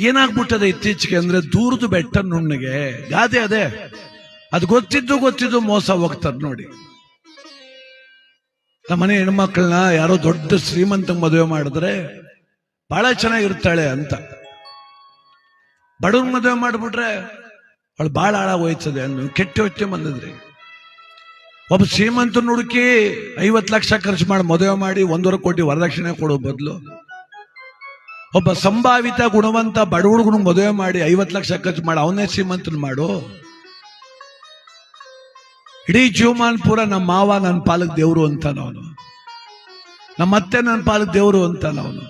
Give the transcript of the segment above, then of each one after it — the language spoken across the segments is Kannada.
ಏನಾಗ್ಬಿಟ್ಟದೆ ಇತ್ತೀಚೆಗೆ ಅಂದ್ರೆ ದೂರದ ಬೆಟ್ಟ ನುಣ್ಣಗೆ? ಗಾದೆ ಅದೇ. ಅದು ಗೊತ್ತಿದ್ದು ಗೊತ್ತಿದ್ದು ಮೋಸ ಹೋಗ್ತಾರೆ ನೋಡಿ. ನಮ್ಮನೆ ಹೆಣ್ಮಕ್ಳನ್ನ ಯಾರೋ ದೊಡ್ಡ ಶ್ರೀಮಂತ ಮದುವೆ ಮಾಡಿದ್ರೆ ಬಹಳ ಚೆನ್ನಾಗಿರ್ತಾಳೆ ಅಂತ. ಬಡವ್ರ ಮದುವೆ ಮಾಡ್ಬಿಟ್ರೆ ಅವಳು ಬಹಳ ಹಾಳಾಗೋಯ್ತದೆ ಅನ್ನು ಕೆಟ್ಟ ಯೋಚನೆ ಬಂದಿದ್ರಿ. ಒಬ್ಬ ಶ್ರೀಮಂತನ ಹುಡುಕಿ ಐವತ್ತು ಲಕ್ಷ ಖರ್ಚು ಮಾಡಿ ಮದುವೆ ಮಾಡಿ ಒಂದೂವರೆ ಕೋಟಿ ವರದಕ್ಷಿಣೆ ಕೊಡೋ ಬದಲು ಒಬ್ಬ ಸಂಭಾವಿತ ಗುಣವಂತ ಬಡ ಹುಡುಗನ ಮದುವೆ ಮಾಡಿ ಐವತ್ತು ಲಕ್ಷ ಖರ್ಚು ಮಾಡಿ, ಅವನೇ ಶ್ರೀಮಂತನ ಮಾಡು. ಇಡೀ ಜೀವಮಾನ್ ಪೂರ ನಮ್ಮ ಮಾವ ನನ್ನ ಪಾಲಕ್ ದೇವರು ಅವನು. ನಮ್ಮ ಅತ್ತೆ ನನ್ನ ಪಾಲಕ್ ದೇವರು ಅಂತಾನ ಅವನು.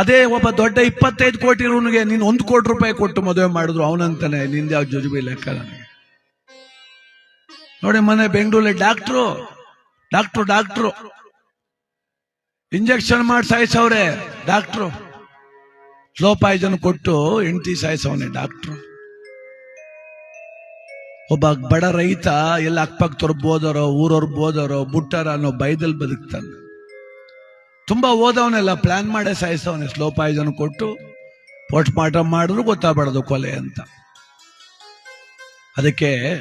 ಅದೇ ಒಬ್ಬ ದೊಡ್ಡ ಇಪ್ಪತ್ತೈದು ಕೋಟಿ ಇರೋನಿಗೆ ನೀನು ಒಂದು ಕೋಟಿ ರೂಪಾಯಿ ಕೊಟ್ಟು ಮದುವೆ ಮಾಡಿದ್ರು ಅವನಂತಾನೆ, ನಿಂದ ಯಾವ ಜುಜುಬಿ ಲೆಕ್ಕ ನನಗೆ. ನೋಡಿ ಮನೆ ಬೆಂಗಳೂರಲ್ಲಿ ಡಾಕ್ಟ್ರು ಡಾಕ್ಟ್ರು ಡಾಕ್ಟ್ರು. ಇಂಜೆಕ್ಷನ್ ಮಾಡಿ ಸಾಯಿಸವ್ರೆ, ಡಾಕ್ಟ್ರು. ಸ್ಲೋ ಪಾಯ್ಸನ್ ಕೊಟ್ಟು ಹೆಂಡತಿ ಸಾಯಿಸವನೆ, ಡಾಕ್ಟ್ರು. ಒಬ್ಬ ಬಡ ರೈತ, ಎಲ್ಲ ಅಕ್ಕಪಕ್ಕ ಬೋದರೋ ಊರವ್ರು ಬೋದರೋ, ಬುಟ್ಟರ ಅನ್ನೋ ಭಯದಲ್ಲಿ ಬದುಕ್ತಾನೆ. ತುಂಬಾ ಓದವನೆಲ್ಲ, ಪ್ಲಾನ್ ಮಾಡೇ ಸಾಯಿಸವನೆ ಸ್ಲೋ ಪಾಯ್ಸನ್ ಕೊಟ್ಟು ಪೋಸ್ಟ್ ಮಾರ್ಟಮ್ ಮಾಡಿದ್ರು ಗೊತ್ತಾಗಬಾರ್ದು ಕೊಲೆ ಅಂತ. ಅದಕ್ಕೆ,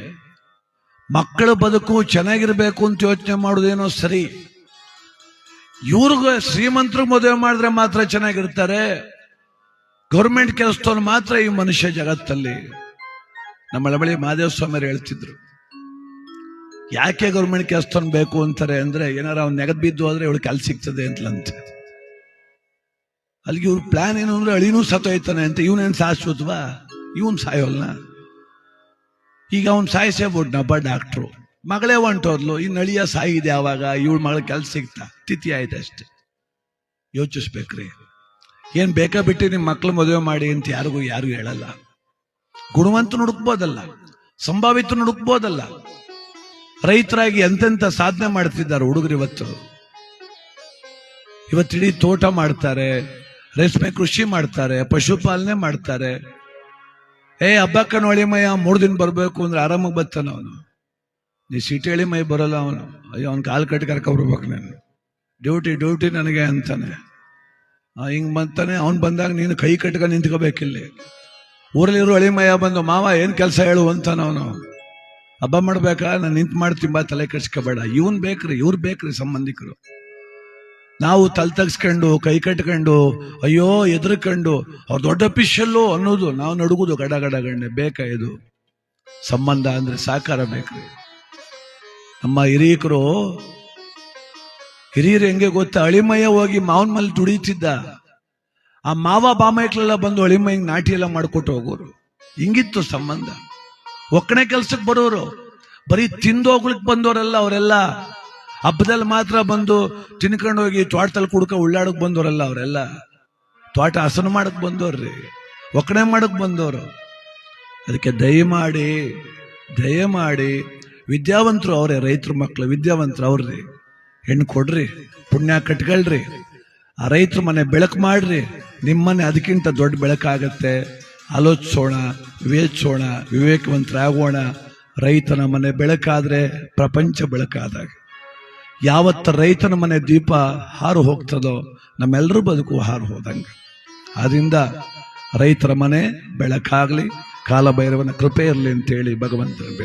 ಮಕ್ಕಳ ಬದುಕು ಚೆನ್ನಾಗಿರ್ಬೇಕು ಅಂತ ಯೋಚನೆ ಮಾಡೋದೇನೋ ಸರಿ. ಇವ್ರಿಗೂ ಶ್ರೀಮಂತರು ಮದುವೆ ಮಾಡಿದ್ರೆ ಮಾತ್ರ ಚೆನ್ನಾಗಿರ್ತಾರೆ. ಗೌರ್ಮೆಂಟ್ ಕೆಲಸದವ್ರು ಮಾತ್ರ ಈ ಮನುಷ್ಯ ಜಗತ್ತಲ್ಲಿ. ನಮ್ಮ ಅಳಬಳಿ ಮಹಾದೇವ ಸ್ವಾಮಿಯರು ಹೇಳ್ತಿದ್ರು. ಯಾಕೆ ಗೌರ್ಮೆಂಟ್ ಕೆಲಸದವನು ಬೇಕು ಅಂತಾರೆ ಅಂದ್ರೆ ಏನಾರ ಅವ್ನು ನೆಗದ್ ಬಿದ್ದು ಹೋದ್ರೆ ಇವಳು ಕೆಲ್ಸ ಸಿಗ್ತದೆ ಅಂತಲಂತೆ ಅಲ್ಲಿಗೆ ಇವ್ರ ಪ್ಲಾನ್ ಏನು ಅಂದ್ರೆ ಅಳಿನೂ ಸತ್ತೋಯ್ತಾನೆ ಅಂತ ಇವನೇನು ಸಾಯಿಸೋದ್ವಾ ಇವನ್ ಸಾಯೋಲ್ನ? ಈಗ ಅವ್ನು ನಬ್ಬ ಡಾಕ್ಟ್ರು ಮಗಳೇ ಹೊಂಟೋದ್ಲು ಈ ಅಳಿಯ ಸಾಯಿದೆ ಯಾವಾಗ ಇವಳು ಮಗಳ ಕೆಲ್ಸ ಸಿಗ್ತಾ. ತಿಥಿ ಆಯ್ತು ಅಷ್ಟೇ ಯೋಚಿಸ್ಬೇಕ್ರಿ. ಏನ್ ಬೇಕಾ ಬಿಟ್ಟು ನಿಮ್ಮ ಮಕ್ಳು ಮದುವೆ ಮಾಡಿ ಅಂತ ಯಾರಿಗೂ ಯಾರಿಗೂ ಹೇಳಲ್ಲ. ಗುಣವಂತ ಹುಡುಕ್ಬೋದಲ್ಲ, ಸಂಭಾವಿತ ನುಡುಕ್ಬೋದಲ್ಲ ರೈತರಾಗಿ ಎಂತೆಂತ ಸಾಧನೆ ಮಾಡ್ತಿದ್ದಾರೆ ಹುಡುಗರು ಇವತ್ತು. ಇವತ್ತಿಡೀ ತೋಟ ಮಾಡ್ತಾರೆ, ರೇಷ್ಮೆ ಕೃಷಿ ಮಾಡ್ತಾರೆ, ಪಶುಪಾಲನೆ ಮಾಡ್ತಾರೆ. ಏ ಹಬ್ಬಕ್ಕ ನೋಡಿ ಮೂರು ದಿನ ಬರಬೇಕು ಅಂದ್ರೆ ಆರಾಮಾಗಿ ಬರ್ತಾನ ಅವನು. ನೀ ಸಿಟಿ ಮೈ ಬರಲ್ಲ ಅವನು. ಅಯ್ಯೋ, ಅವ್ನ ಕಾಲು ಕಟ್ಟಿ ಕರ್ಕೊಬರ್ಬೇಕು ನಾನು. ಡ್ಯೂಟಿ ಡ್ಯೂಟಿ ನನಗೆ ಅಂತಾನೆ. ಹಿಂಗ್ ಬಂತಾನೆ, ಅವ್ನು ಬಂದಾಗ ನೀನು ಕೈ ಕಟ್ಕೊಂಡು ನಿಂತ್ಕೋಬೇಕಿಲ್ಲಿ. ಊರಲ್ಲಿರೋ ಅಳಿಮಯ್ಯ ಬಂದು, ಮಾವ, ಏನು ಕೆಲಸ ಹೇಳು, ಅಂತಾನ ಅವನು. ಹಬ್ಬ ಮಾಡ್ಬೇಕಾ ನಾನು ನಿಂತು ಮಾಡ್ತೀನಿ, ಬಾ, ತಲೆ ಕೆಡ್ಸ್ಕೋಬೇಡ. ಇವನ್ ಬೇಕ್ರಿ, ಇವ್ರು ಬೇಕ್ರಿ ಸಂಬಂಧಿಕರು. ನಾವು ತಲೆ ತಗ್ಸ್ಕೊಂಡು, ಕೈ ಕಟ್ಕೊಂಡು, ಅಯ್ಯೋ ಎದ್ರಕಂಡು ಅವ್ರು ದೊಡ್ಡ ಪಿಶಲ್ಲು ಅನ್ನೋದು ನಾವು ನಡುಗುದು ಗಡ ಗಡ ಗಂಡೆ, ಬೇಕಾ ಇದು? ಸಂಬಂಧ ಅಂದ್ರೆ ಸಾಕಾರ ಬೇಕ್ರಿ. ನಮ್ಮ ಹಿರಿಯಕರು ಹಿರಿಯರು ಹೆಂಗೆ ಗೊತ್ತಾ? ಅಳಿಮಯ ಹೋಗಿ ಮಾವನ ಮೇಲೆ ದುಡಿತಿದ್ದ. ಆ ಮಾವ ಬಾಮೈಕ್ಲೆಲ್ಲ ಬಂದು ಅಳಿಮಯ್ಯಂಗ್ ನಾಟಿ ಎಲ್ಲ ಮಾಡ್ಕೊಟ್ಟು ಹೋಗೋರು. ಹಿಂಗಿತ್ತು ಸಂಬಂಧ. ಒಕ್ಕಣೆ ಕೆಲ್ಸಕ್ಕೆ ಬರೋರು. ಬರೀ ತಿಂದೋಗ್ಲಿಕ್ ಬಂದವರೆಲ್ಲ ಅವರೆಲ್ಲ ಹಬ್ಬದಲ್ಲಿ ಮಾತ್ರ ಬಂದು ತಿನ್ಕೊಂಡು ಹೋಗಿ ತೋಟದಲ್ಲಿ ಕುಡ್ಕ ಉಳ್ಳಾಡಕ್ ಬಂದವರಲ್ಲ ಅವರೆಲ್ಲ. ತೋಟ ಹಸನು ಮಾಡಕ್ ಬಂದವ್ರಿ ಒಕ್ಕಣೆ ಮಾಡಕ್ ಬಂದವರು ಅದಕ್ಕೆ ದಯಮಾಡಿ ದಯಮಾಡಿ ವಿದ್ಯಾವಂತರು ಅವರೇ, ರೈತರ ಮಕ್ಕಳು ವಿದ್ಯಾವಂತರು ಅವ್ರಿ ಹೆಣ್ಣು ಕೊಡ್ರಿ, ಪುಣ್ಯ ಕಟ್ಕೊಳ್ರಿ ಆ ರೈತರ ಮನೆ ಬೆಳಕು ಮಾಡ್ರಿ. ನಿಮ್ಮನೆ ಅದಕ್ಕಿಂತ ದೊಡ್ಡ ಬೆಳಕಾಗತ್ತೆ. ಆಲೋಚಿಸೋಣ, ವಿವೇಚಿಸೋಣ, ವಿವೇಕವಂತರಾಗೋಣ. ರೈತನ ಮನೆ ಬೆಳಕಾದ್ರೆ ಪ್ರಪಂಚ ಬೆಳಕಾದಾಗ. ಯಾವತ್ತ ರೈತನ ಮನೆ ದೀಪ ಹಾರು ಹೋಗ್ತದೋ ನಮ್ಮೆಲ್ಲರೂ ಬದುಕು ಹಾರು ಹೋದಂಗೆ. ಆದ್ರಿಂದ ರೈತರ ಮನೆ ಬೆಳಕಾಗಲಿ, ಕಾಲಭೈರವನ ಕೃಪೆ ಇರಲಿ ಅಂತೇಳಿ ಭಗವಂತನ